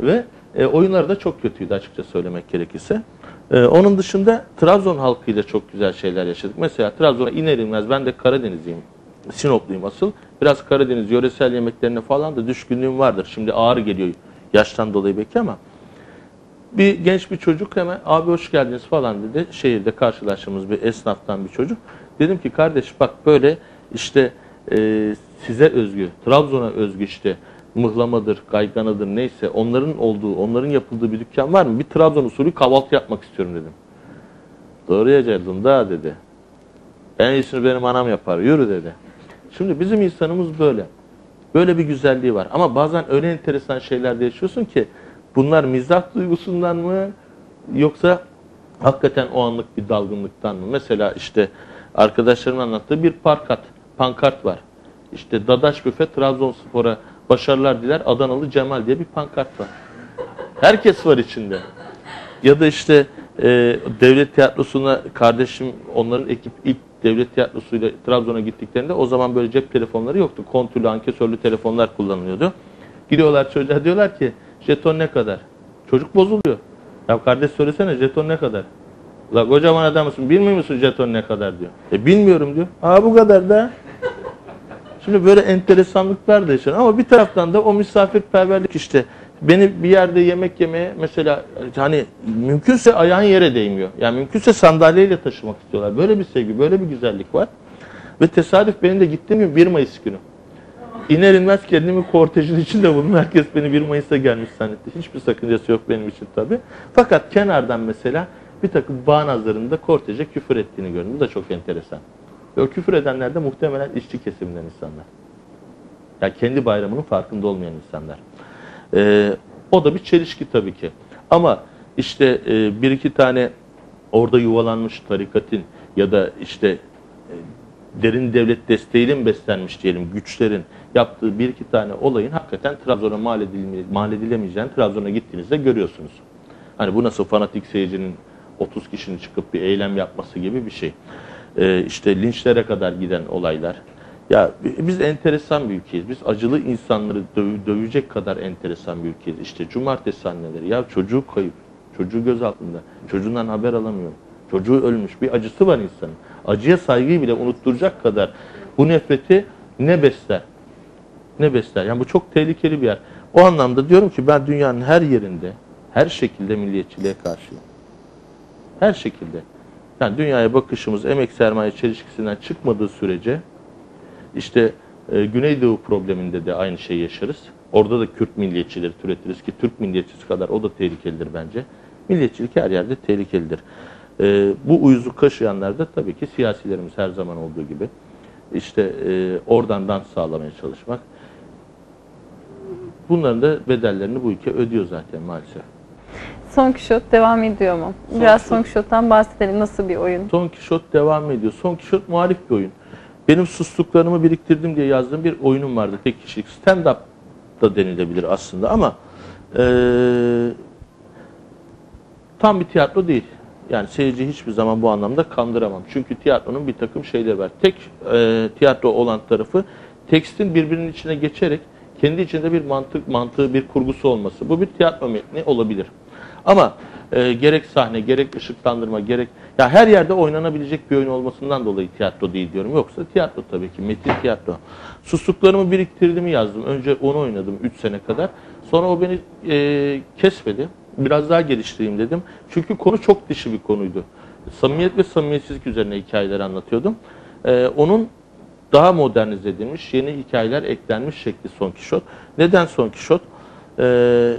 Ve e, oyunları da çok kötüydü açıkça söylemek gerekirse. E, onun dışında Trabzon halkıyla çok güzel şeyler yaşadık. Mesela Trabzon'a iner inmez ben de Karadenizliyim. Sinopluyum asıl. Biraz Karadeniz yöresel yemeklerine falan da düşkünlüğüm vardır. Şimdi ağır geliyor yaştan dolayı belki ama bir genç bir çocuk hemen abi hoş geldiniz falan dedi. Şehirde karşılaştığımız bir esnaftan bir çocuk. Dedim ki kardeş bak böyle işte e, size özgü, Trabzon'a özgü işte mıhlamadır, kayganıdır neyse onların olduğu, onların yapıldığı bir dükkan var mı? Bir Trabzon usulü kahvaltı yapmak istiyorum dedim. Doğruya geldin da dedi. En iyisini benim anam yapar. Yürü dedi. Şimdi bizim insanımız böyle. Böyle bir güzelliği var. Ama bazen öyle enteresan şeyler de yaşıyorsun ki bunlar mizah duygusundan mı yoksa hakikaten o anlık bir dalgınlıktan mı? Mesela işte arkadaşlarım anlattığı bir parkat, pankart var. İşte Dadaş Büfe Trabzonspor'a başarılar diler Adanalı Cemal diye bir pankart var. Herkes var içinde. Ya da işte e, devlet tiyatrosuna kardeşim onların ekip ilk devlet tiyatrosuyla Trabzon'a gittiklerinde o zaman böyle cep telefonları yoktu. Kontürlü, ankesörlü telefonlar kullanılıyordu. Gidiyorlar çocuğa diyorlar ki jeton ne kadar? Çocuk bozuluyor. Ya kardeş söylesene jeton ne kadar? La kocaman adamısın bilmiyor musun jeton ne kadar diyor. E bilmiyorum diyor. Aa bu kadar da. Şimdi böyle enteresanlıklar da yaşanıyor ama bir taraftan da o misafirperverlik işte beni bir yerde yemek yemeye mesela hani mümkünse ayağın yere değmiyor. Yani mümkünse sandalyeyle taşımak istiyorlar. Böyle bir sevgi, böyle bir güzellik var. Ve tesadüf benim de gittiğim gün 1 Mayıs günü. İner inmez kendimi kortejin içinde buldum. Herkes beni 1 Mayıs'a gelmiş zannetti. Hiçbir sakıncası yok benim için tabii. Fakat kenardan mesela bir takım bağnazlarında korteje küfür ettiğini gördüm. Bu da çok enteresan. Ve küfür edenler de muhtemelen işçi kesiminden insanlar. Yani kendi bayramının farkında olmayan insanlar. Ee, o da bir çelişki tabii ki. Ama işte e, bir iki tane orada yuvalanmış tarikatın ya da işte e, derin devlet desteğiyle mi beslenmiş diyelim güçlerin yaptığı bir iki tane olayın hakikaten Trabzon'a mal, edilme, mal edilemeyeceğini Trabzon'a gittiğinizde görüyorsunuz. Hani bu nasıl fanatik seyircinin 30 kişinin çıkıp bir eylem yapması gibi bir şey. Ee, işte linçlere kadar giden olaylar. Ya biz enteresan bir ülkeyiz. Biz acılı insanları döv dövecek kadar enteresan bir ülkeyiz. İşte cumartesi anneleri. Ya çocuğu kayıp. Çocuğu göz altında. Çocuğundan haber alamıyor. Çocuğu ölmüş. Bir acısı var insanın. Acıya saygıyı bile unutturacak kadar bu nefreti ne besler? Ne besler? Yani bu çok tehlikeli bir yer. O anlamda diyorum ki ben dünyanın her yerinde, her şekilde milliyetçiliğe karşıyım. Her şekilde. Yani dünyaya bakışımız emek sermaye çelişkisinden çıkmadığı sürece işte e, Güneydoğu probleminde de aynı şeyi yaşarız. Orada da Kürt milliyetçileri türetiriz ki Türk milliyetçisi kadar o da tehlikelidir bence. Milliyetçilik her yerde tehlikelidir. E, bu uyuzu kaşıyanlar da tabii ki siyasilerimiz her zaman olduğu gibi. İşte e, oradan dans sağlamaya çalışmak. Bunların da bedellerini bu ülke ödüyor zaten maalesef. Son Kişot devam ediyor mu? Son Biraz Son Kişot'tan bahsedelim. Nasıl bir oyun? Son Kişot devam ediyor. Son Kişot muhalif bir oyun. Benim sustuklarımı biriktirdim diye yazdığım bir oyunum vardı. Tek kişilik stand-up da denilebilir aslında ama eee, tam bir tiyatro değil. Yani seyirci hiçbir zaman bu anlamda kandıramam. Çünkü tiyatronun bir takım şeyleri var. Tek eee, tiyatro olan tarafı tekstin birbirinin içine geçerek kendi içinde bir mantık mantığı, bir kurgusu olması. Bu bir tiyatro metni olabilir. Ama e, gerek sahne, gerek ışıklandırma, gerek ya her yerde oynanabilecek bir oyun olmasından dolayı tiyatro değil diyorum. Yoksa tiyatro tabii ki, metin tiyatro. Sustuklarımı biriktirdiğimi yazdım. Önce onu oynadım 3 sene kadar. Sonra o beni e, kesmedi. Biraz daha geliştireyim dedim. Çünkü konu çok dişi bir konuydu. Samimiyet ve samimiyetsizlik üzerine hikayeler anlatıyordum. E, onun daha modernize edilmiş, yeni hikayeler eklenmiş şekli Son Kişot. Neden Son Kişot? Ee,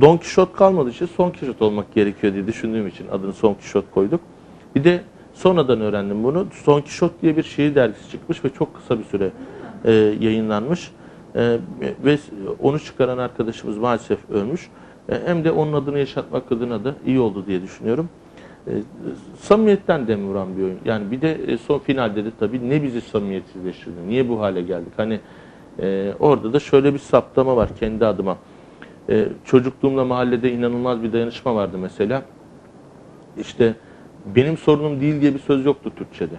Don Kişot kalmadığı için Son Kişot olmak gerekiyor diye düşündüğüm için adını Son Kişot koyduk. Bir de sonradan öğrendim bunu. Son Kişot diye bir şiir dergisi çıkmış ve çok kısa bir süre e, yayınlanmış. E, ve onu çıkaran arkadaşımız maalesef ölmüş. E, hem de onun adını yaşatmak adına da iyi oldu diye düşünüyorum. E, samimiyetten dem vuran bir oyun. Yani bir de e, son finalde de tabii ne bizi samimiyetsizleştirdi, niye bu hale geldik? Hani e, orada da şöyle bir saptama var kendi adıma. E, çocukluğumda mahallede inanılmaz bir dayanışma vardı mesela. İşte benim sorunum değil diye bir söz yoktu Türkçe'de.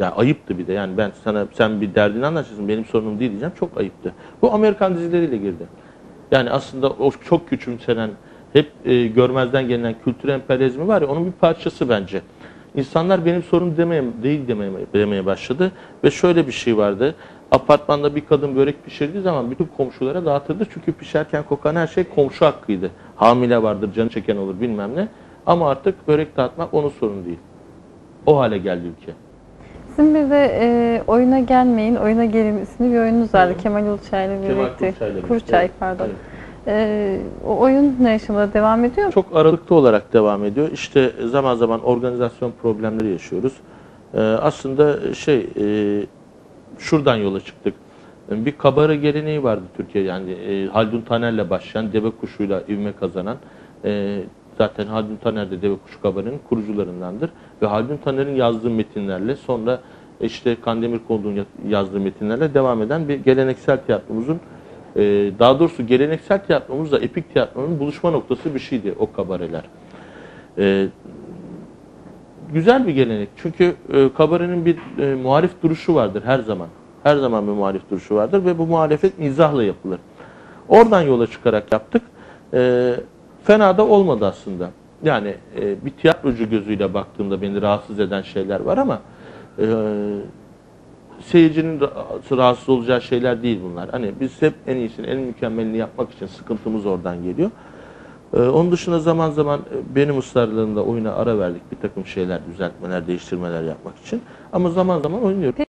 Yani ayıptı bir de yani ben sana sen bir derdini anlatacaksın benim sorunum değil diyeceğim çok ayıptı. Bu Amerikan dizileriyle girdi. Yani aslında o çok küçümsenen, hep e, görmezden gelinen kültür emperyalizmi var ya onun bir parçası bence. İnsanlar benim sorun demeye, değil demeye, demeye başladı ve şöyle bir şey vardı. Apartmanda bir kadın börek pişirdiği zaman bütün komşulara dağıtırdı. Çünkü pişerken kokan her şey komşu hakkıydı. Hamile vardır, canı çeken olur bilmem ne. Ama artık börek dağıtmak onun sorunu değil. O hale geldi ülke. Sizin bir de e, oyuna gelmeyin, oyuna gelin isimli bir oyununuz vardı Kemal Uluçay'la Kemal birlikte. Kuruçay'la Kuruçay, pardon. Evet. E, o oyun ne aşamada devam ediyor mu? Çok aralıklı olarak devam ediyor. İşte zaman zaman organizasyon problemleri yaşıyoruz. Ee, aslında şey e, şuradan yola çıktık. Bir kabara geleneği vardı Türkiye yani e, Haldun Taner'le başlayan deve kuşuyla ivme kazanan e, zaten Haldun Taner de deve kuşu kabarının kurucularındandır ve Haldun Taner'in yazdığı metinlerle sonra işte Kandemir Kolduğ'un ya- yazdığı metinlerle devam eden bir geleneksel tiyatromuzun e, daha doğrusu geleneksel tiyatromuzla epik tiyatronun buluşma noktası bir şeydi o kabareler. E, güzel bir gelenek. Çünkü e, kabarenin bir e, muhalif duruşu vardır her zaman. Her zaman bir muhalif duruşu vardır ve bu muhalefet mizahla yapılır. Oradan yola çıkarak yaptık. E, fena da olmadı aslında. Yani e, bir tiyatrocu gözüyle baktığımda beni rahatsız eden şeyler var ama e, seyircinin ra- rahatsız olacağı şeyler değil bunlar. Hani biz hep en iyisini, en mükemmelini yapmak için sıkıntımız oradan geliyor. Ee, onun dışında zaman zaman e, benim ısrarlarımda oyuna ara verdik bir takım şeyler, düzeltmeler, değiştirmeler yapmak için. Ama zaman zaman oynuyoruz.